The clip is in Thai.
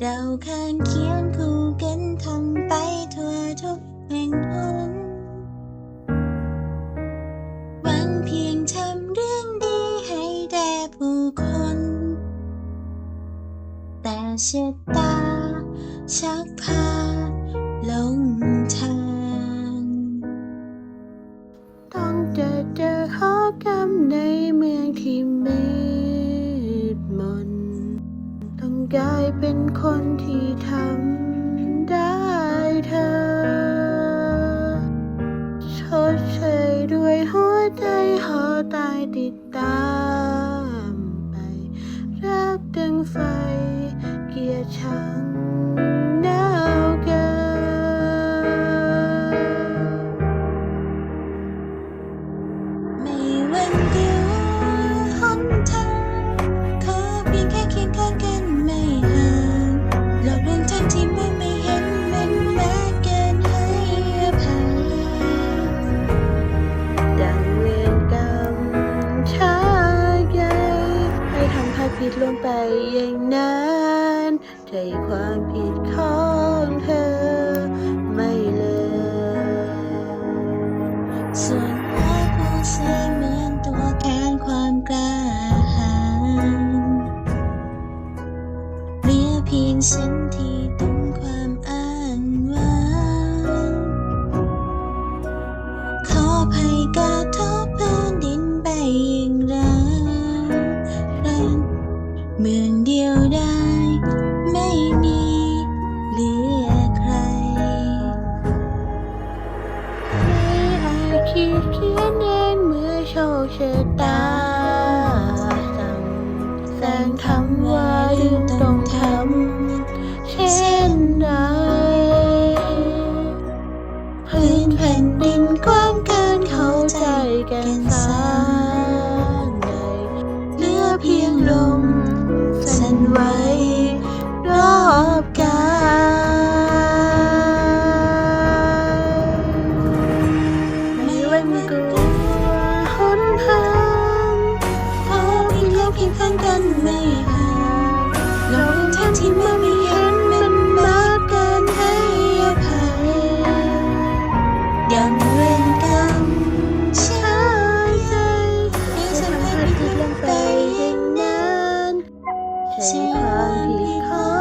เดาข้างเคียงคู่กันทำไปทั่วทุกแห่งหนหวังเพียงทำเรื่องดีให้แด่ผู้คน แต่ชะตาชักพาหลงทาง ต้องเจอเจอหอกรรมในเมืองที่มือ กลายเป็นคนที่ทำได้เธอชดเชยด้วยหัวใจหอตายติดตามไป รักดังไฟเกียดชัง ผิดลงไปอย่างนั้นใจความผิดของเธอ ไม่เลยส่วนหัวผู้ใส่เหมือนตัวแทนความกล้าหาญเหลือเพียงฉัน ชคชะตาสั่งแสงคำว่าจึงต้องทำเช่นไรพื้นแผ่นดินกว้างเกินเข้าใจกันสา งข้างกันไม่ห่างลงทางที่ไม่มีเห็นมันมากเกินให้อภัยยังเวรกรรมช่าใจที่ฉันให้ไปถึงไปอย่งนั้นใช่ความผิดของ